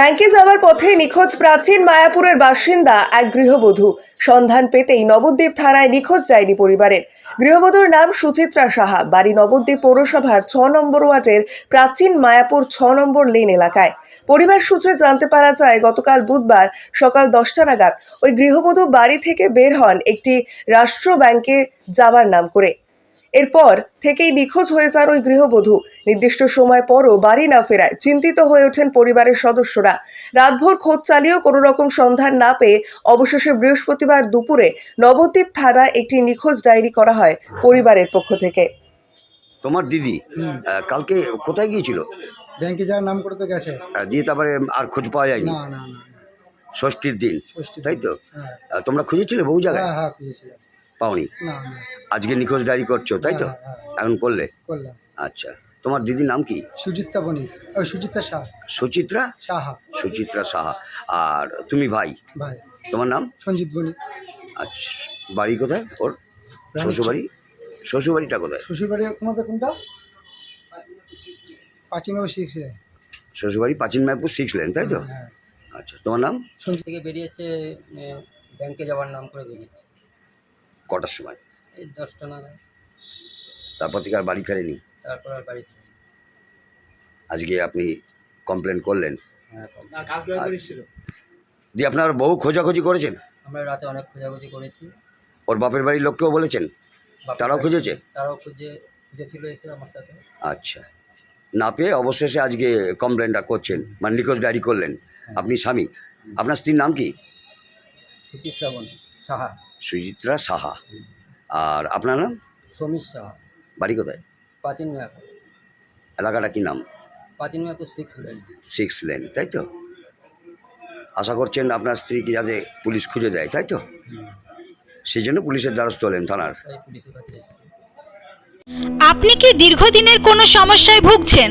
ব্যাংকে যাওয়ার পথে নিখোঁজ প্রাচীন মায়াপুরের বাসিন্দা এক গৃহবধূ। সন্ধান পেতেই নবদ্বীপ থানায় নিখোঁজ যায়নি পরিবারের। গৃহবধূর নাম সুচিত্রা সাহা। বাড়ি নবদ্বীপ পৌরসভার ছ নম্বর ওয়ার্ডের প্রাচীন মায়াপুর ছ নম্বর লেন এলাকায়। পরিবার সূত্রে জানতে পারা যায়, গতকাল বুধবার সকাল দশটা নাগাদ ওই গৃহবধূ বাড়ি থেকে বের হন একটি রাষ্ট্র ব্যাংকে যাবার নাম করে। এরপর থেকেই নিখোঁজ হয়ে যান ওই গৃহবধূ। নির্দিষ্ট সময় পরও বাড়ি না ফেরায় চিন্তিত হয়ে ওঠেন পরিবারের সদস্যরা। রাতভর খোঁজ চালিয়েও কোনো রকম সন্ধান না পেয়ে অবশেষে বৃহস্পতিবার দুপুরে নবদ্বীপ থানায় একটি নিখোঁজ ডায়েরি করা হয় পরিবারের পক্ষ থেকে। তোমার দিদি? আহ, কালকে কোথায় গিয়েছিল? ব্যাংকে যাওয়ার নাম করে তো গেছে। আহ, দিয়ে তারপরে আর খোঁজ পাওয়া যায়নি? না না না ষষ্ঠীর দিন। ষষ্ঠীর তাই তো? হ্যাঁ। আহ, তোমরা খুঁজেছিলে বহু জায়গায়? হ্যাঁ হ্যাঁ খুঁজেছিলাম। পাওনি। আজকে নিখোঁজ ডায়েরি করছ তাই তো? হ্যাঁ, হ্যাঁ। এখন করলে? করলাম। আচ্ছা। তোমার দিদির নাম কি? সুচিত্রা বণিক। ওই সুজিত্তা শাহ। সুচিত্রা? সাহা। সুচিত্রা সাহা। আর তুমি ভাই? ভাই। তোমার নাম? সঞ্জিত বণিক। আচ্ছা বাড়ি কোথায় ওর? শ্বশুরবাড়ি? শ্বশুরবাড়িটা কোথায়? শ্বশুরবাড়ি তোমাদের কোনটা? পাঁচিমাবু শিখছে শ্বশুরবাড়ি প্রাচীন মায়াপুর সিক্স লেন তাই তো? হ্যাঁ। আচ্ছা তোমার নাম? সঞ্জিত। থেকে বেরিয়েছে ব্যাংকে যাওয়ার নাম করে বেরিয়েছে। কটার সময়? এই দশটা নাগাদ। তারপর থেকে আর বাড়ি ফেরেনি? তারপর আর বাড়ি। আজকে আপনি কমপ্লেন করলেন। হ্যাঁ। দিয়ে আপনার বহু খোঁজাখুঁজি করেছেন? আমরা রাতে অনেক খোঁজাখুঁজি করেছি। ওর বাপের বাড়ির লোককেও বলেছেন? বাপের তারাও বাড়ি- খুঁজেছে? তারাও খুঁজে খুঁজেছিল এসে আমার সাথে। আচ্ছা। না পেয়ে অবশেষে আজকে কমপ্লেনটা করছেন। মানে নিখোঁজ ডায়েরি করলেন। আপনি স্বামী। আপনার স্ত্রীর নাম কি? বন সাহা। সুচিত্রা সাহা। আর আপনার নাম? সমীর সাহা। বাড়ি কোথায়? প্রাচীন মেয়াপুর এলাকাটা কি নাম? Prachin Mayapur six lane six lane তাই তো? আশা করছেন আপনার স্ত্রীকে যাতে পুলিশ খুঁজে দেয় তাই তো? সেই জন্য পুলিশের দ্বারস্থ হলেন থানার। আপনি কি দীর্ঘদিনের কোনো সমস্যায় ভুগছেন?